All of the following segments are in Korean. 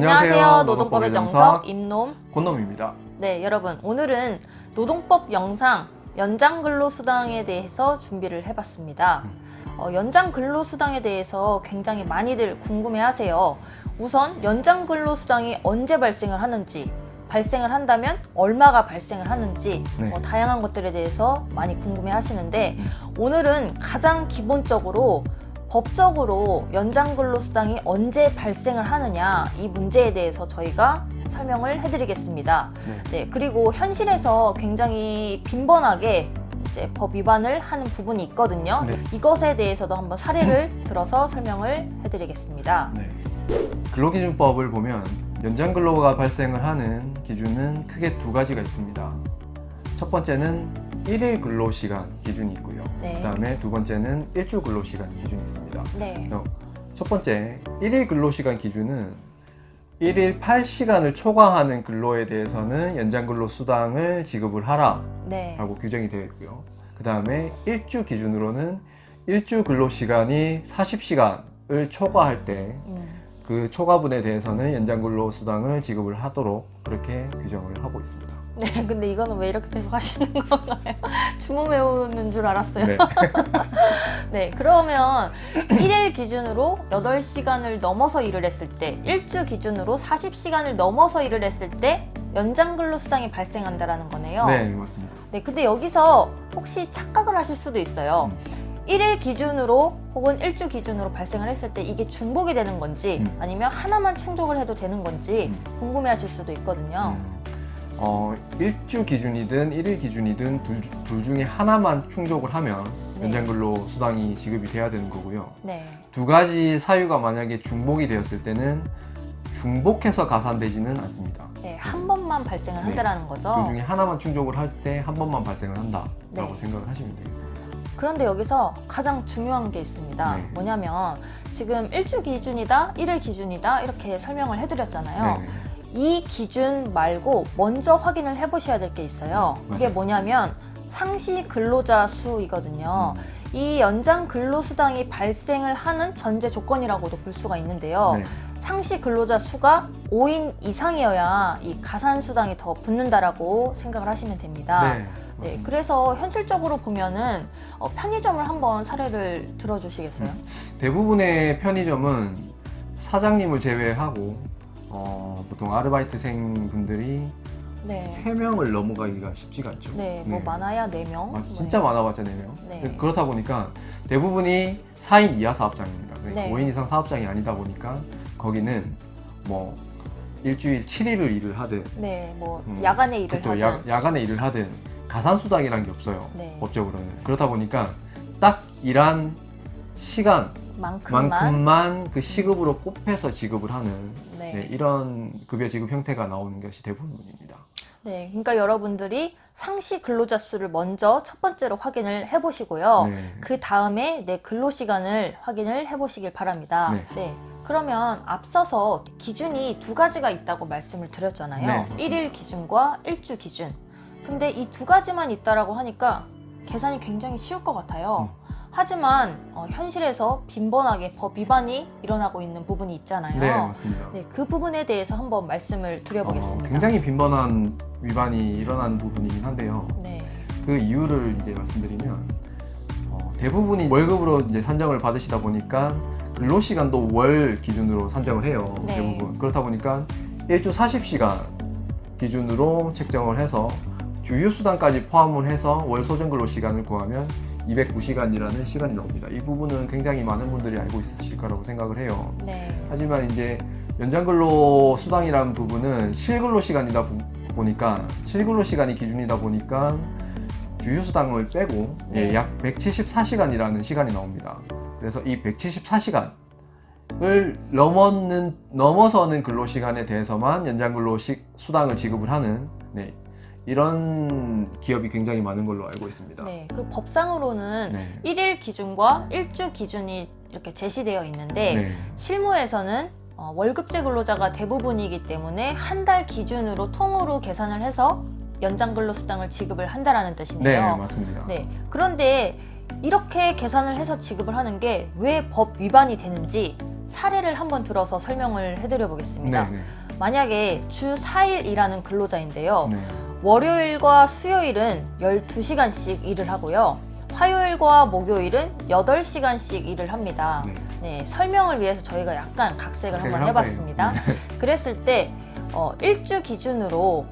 안녕하세요. 노동법의 정석 임놈. 권놈입니다. 네, 여러분 오늘은 노동법 영상 연장 근로수당에 대해서 준비를 해봤습니다. 어, 연장 근로수당에 대해서 굉장히 많이들 궁금해하세요. 우선 연장 근로수당이 언제 발생을 하는지, 발생을 한다면 얼마가 발생을 하는지 네. 어, 다양한 것들에 대해서 많이 궁금해 하시는데 오늘은 가장 기본적으로 법적으로 연장 근로수당이 언제 발생을 하느냐 이 문제에 대해서 저희가 설명을 해드리겠습니다. 네. 네, 그리고 현실에서 굉장히 빈번하게 이제 법 위반을 하는 부분이 있거든요. 네. 이것에 대해서도 한번 사례를 들어서 설명을 해드리겠습니다. 네. 근로기준법을 보면 연장 근로가 발생을 하는 기준은 크게 두 가지가 있습니다. 첫 번째는 일일 근로시간 기준이 있고요. 네. 그다음에 두 번째는 일주 근로시간 기준이 있습니다. 네, 어, 첫 번째 일일 근로시간 기준은 일일 8시간을 초과하는 근로에 대해서는 연장 근로 수당을 지급을 하라 네, 라고 규정이 되어 있고요. 그 다음에 일주 기준으로는 일주 근로 시간이 40시간을 초과할 때그 음. 초과분에 대해서는 연장 근로 수당을 지급을 하도록 그렇게 규정을 하고 있습니다. 네. 근데 이거는 왜 이렇게 계속 하시는 건가요? 주문 외우는 줄 알았어요. 네. 네, 그러면 일일 기준으로 8시간을 넘어서 일을 했을 때, 일주 기준으로 40시간을 넘어서 일을 했을 때 연장 근로 수당이 발생한다라는 거네요. 네, 맞습니다. 네, 근데 여기서 혹시 착각을 하실 수도 있어요. 일일 기준으로 혹은 일주 기준으로 발생을 했을 때 이게 중복이 되는 건지 음. 아니면 하나만 충족을 해도 되는 건지 음. 궁금해 하실 수도 있거든요. 음, 어, 일주 기준이든 일일 기준이든 둘, 주- 둘 중에 하나만 충족을 하면 네. 연장 근로 수당이 지급이 돼야 되는 거고요. 네. 두 가지 사유가 만약에 중복이 되었을 때는 중복해서 가산되지는 않습니다. 네, 한 번만 발생을 네. 한다라는 거죠. 둘 중에 하나만 충족을 할 때 한 번만 발생을 한다라고 네. 생각을 하시면 되겠습니다. 그런데 여기서 가장 중요한 게 있습니다. 네. 뭐냐면 지금 일주 기준이다, 일일 기준이다 이렇게 설명을 해드렸잖아요. 네. 이 기준 말고 먼저 확인을 해보셔야 될 게 있어요. 네, 이게 맞아요. 뭐냐면 상시 근로자 수이거든요. 이 연장 근로수당이 발생을 하는 전제 조건이라고도 볼 수가 있는데요. 네. 상시 근로자 수가 5인 이상이어야 이 가산수당이 더 붙는다라고 생각을 하시면 됩니다. 네. 네. 그래서 현실적으로 보면은 어, 편의점을 한번 사례를 들어주시겠어요? 음. 대부분의 편의점은 사장님을 제외하고 어, 보통 아르바이트생 분들이 네. 세 명을 넘어가기가 쉽지가 않죠. 네, 뭐 많아야 4명. 맞아, 진짜 많아봤자 4명. 네. 그렇다 보니까 대부분이 4인 이하 사업장입니다. 그러니까 네. 5인 이상 사업장이 아니다 보니까 거기는 뭐 일주일 7일을 일을 하든 네, 뭐 음, 야간에 일을 하든. 야, 야간에 일을 하든 가산수당이라는 게 없어요. 네. 법적으로는. 그렇다 보니까 딱 일한 시간 만큼만 만큼만. 그 시급으로 꼽혀서 지급을 하는 네. 네, 이런 급여 지급 형태가 나오는 것이 대부분입니다. 네, 그러니까 여러분들이 상시 근로자 수를 먼저 첫 번째로 확인을 해보시고요. 네. 그 다음에 내 근로 시간을 확인을 해보시길 바랍니다. 네. 네. 그러면 앞서서 기준이 두 가지가 있다고 말씀을 드렸잖아요. 네, 맞습니다. 일일 기준과 일주 기준. 근데 이 두 가지만 있다라고 하니까 계산이 굉장히 쉬울 것 같아요. 음. 하지만 어, 현실에서 빈번하게 법 위반이 일어나고 있는 부분이 있잖아요. 네, 맞습니다. 네, 그 부분에 대해서 한번 말씀을 드려보겠습니다. 어, 굉장히 빈번한 위반이 일어나는 부분이긴 한데요. 네. 그 이유를 이제 말씀드리면 어, 대부분이 월급으로 이제 산정을 받으시다 보니까 근로 시간도 월 기준으로 산정을 해요. 네. 대부분 그렇다 보니까 일주 40시간 기준으로 책정을 해서 주휴 수당까지 포함을 해서 월 소정 근로 시간을 구하면 209시간이라는 시간이 나옵니다. 이 부분은 굉장히 많은 분들이 알고 있으실 거라고 생각을 해요. 네. 하지만 이제 연장근로 수당이라는 부분은 실근로 시간이다 보- 보니까 실근로 시간이 기준이다 보니까 주휴 수당을 빼고 예, 네. 약 174시간이라는 시간이 나옵니다. 그래서 이 174시간 을 넘었는 넘어서는 근로 시간에 대해서만 연장 근로 시- 수당을 지급을 하는 네, 이런 기업이 굉장히 많은 걸로 알고 있습니다. 네. 그 법상으로는 네. 일일 기준과 일주 기준이 이렇게 제시되어 있는데 네. 실무에서는 어, 월급제 근로자가 대부분이기 때문에 한 달 기준으로 통으로 계산을 해서 연장 근로 수당을 지급을 한다라는 네, 뜻이네요. 맞습니다. 네. 그런데 이렇게 계산을 해서 지급을 하는 게 왜 법 위반이 되는지 사례를 한번 들어서 설명을 해드려 보겠습니다. 네, 네. 만약에 주 4일 일하는 근로자인데요. 네. 월요일과 수요일은 12시간씩 일을 하고요. 화요일과 목요일은 8시간씩 일을 합니다. 네. 네, 설명을 위해서 저희가 약간 각색을 한번 한 해봤습니다. 거예요. 그랬을 때 어, 일주 기준으로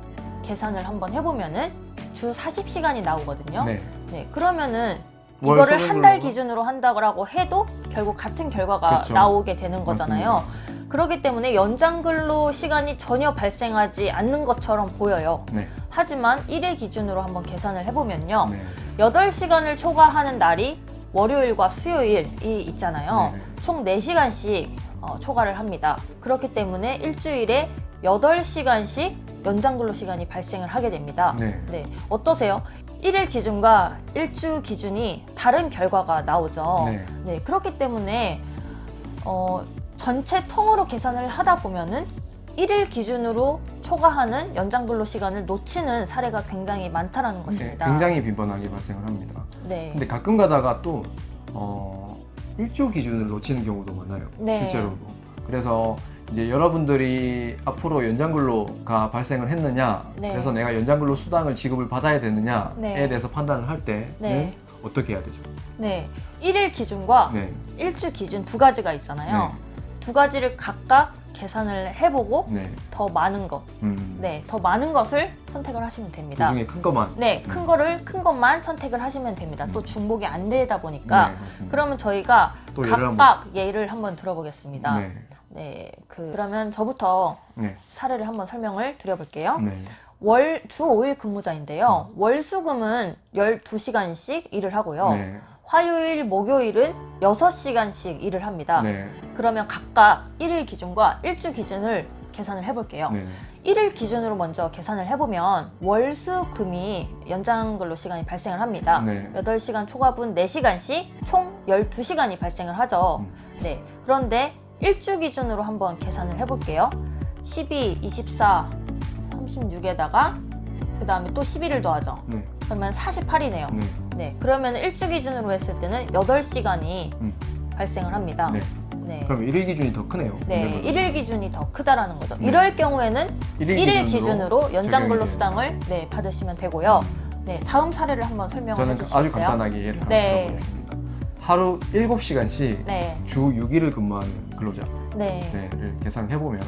계산을 한번 해보면은 주 40시간이 나오거든요. 네. 네, 그러면은 월 이거를 한 달 기준으로 한다고 해도 결국 같은 결과가 그쵸. 나오게 되는 거잖아요. 그렇기 때문에 연장 근로 시간이 전혀 발생하지 않는 것처럼 보여요. 네. 하지만 1일 기준으로 한번 계산을 해보면요. 네. 8시간을 초과하는 날이 월요일과 수요일이 있잖아요. 네. 총 4시간씩 어, 초과를 합니다. 그렇기 때문에 일주일에 8시간씩 연장 근로 시간이 발생을 하게 됩니다. 네. 네, 어떠세요? 1일 기준과 일주 기준이 다른 결과가 나오죠. 네. 네, 그렇기 때문에 어, 전체 통으로 계산을 하다 보면은 1일 기준으로 초과하는 연장 근로 시간을 놓치는 사례가 굉장히 많다라는 네, 것입니다. 굉장히 빈번하게 발생을 합니다. 네. 근데 가끔 가다가 또 어, 일조 기준을 놓치는 경우도 많아요. 네. 실제로도. 그래서 이제 여러분들이 앞으로 연장근로가 발생을 했느냐, 네. 그래서 내가 연장근로 수당을 지급을 받아야 되느냐에 네. 대해서 판단을 할 때는 네. 어떻게 해야 되죠? 네. 1일 기준과 네. 일주 기준 두 가지가 있잖아요. 두 가지를 각각 계산을 해보고 네. 더 많은 것, 음. 네, 더 많은 것을 선택을 하시면 그 됩니다. 중에 큰 것만. 네, 큰 음. 거를 큰 것만 선택을 하시면 됩니다. 또 음. 중복이 안 되다 보니까 네, 맞습니다. 그러면 저희가 또 예를 한번. 각각 예를 한번 들어보겠습니다. 네. 네. 그 그러면 저부터 네. 사례를 한번 설명을 드려볼게요. 네. 월 주 5일 근무자인데요. 월수금은 12시간씩 일을 하고요. 네. 화요일, 목요일은 6시간씩 일을 합니다. 네. 그러면 각각 1일 기준과 일주 기준을 계산을 해볼게요. 네. 1일 기준으로 먼저 계산을 해보면 월수금이 연장 근로 시간이 발생을 합니다. 네. 8시간 초과분 4시간씩 총 12시간이 발생을 하죠. 음. 네. 그런데 일주 기준으로 한번 계산을 해볼게요. 12, 24, 36에다가 그 다음에 또 11을 더하죠. 네. 그러면 48이네요. 네. 네. 그러면 일주 기준으로 했을 때는 8시간이 음. 발생을 합니다. 네. 네. 그럼 일일 기준이 더 크네요. 네, 연장근로. 일일 기준이 더 크다라는 거죠. 네. 이럴 경우에는 일일 일일 기준으로 연장 적용이 근로 되는 수당을 네, 받으시면 되고요. 네, 다음 사례를 한번 설명을 저는 해주실 수 아주 있어요? 간단하게 예를 하나 네. 들어보겠습니다. 하루 7시간씩 네, 주 6일을 근무하는 근로자를 네, 계산해 보면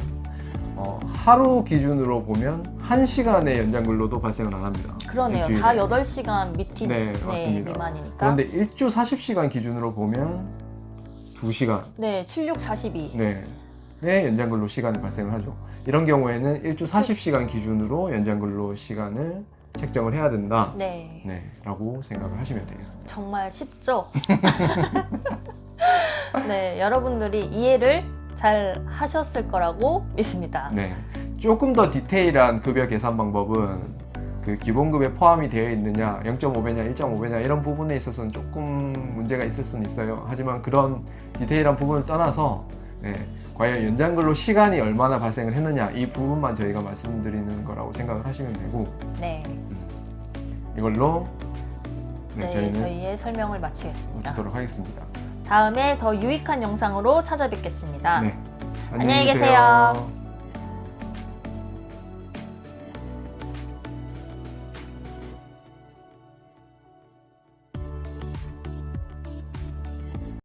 어, 하루 기준으로 보면 1시간의 연장 근로도 발생을 안 합니다. 그러네요. 일주일에. 다 8시간 밑이 네, 맞습니다. 미만이니까. 그런데 일주 40시간 기준으로 보면 2시간 네, 76, 42. 네. 의 연장 근로 시간이 발생을 하죠. 이런 경우에는 일주 40시간 기준으로 연장 근로 시간을 책정을 해야 된다. 네, 네, 라고 생각을 하시면 되겠습니다. 정말 쉽죠? 네, 여러분들이 이해를 잘 하셨을 거라고 믿습니다. 네. 조금 더 디테일한 급여 계산 방법은 그 기본급에 포함이 되어 있느냐, 0.5배냐, 1.5배냐 이런 부분에 있어서는 조금 문제가 있을 수는 있어요. 하지만 그런 디테일한 부분을 떠나서 네, 과연 연장근로 시간이 얼마나 발생을 했느냐 이 부분만 저희가 말씀드리는 거라고 생각을 하시면 되고 네, 이걸로 네, 네, 저희는 저희의 설명을 마치겠습니다. 마치도록 하겠습니다. 다음에 더 유익한 영상으로 찾아뵙겠습니다. 네. 안녕히 계세요.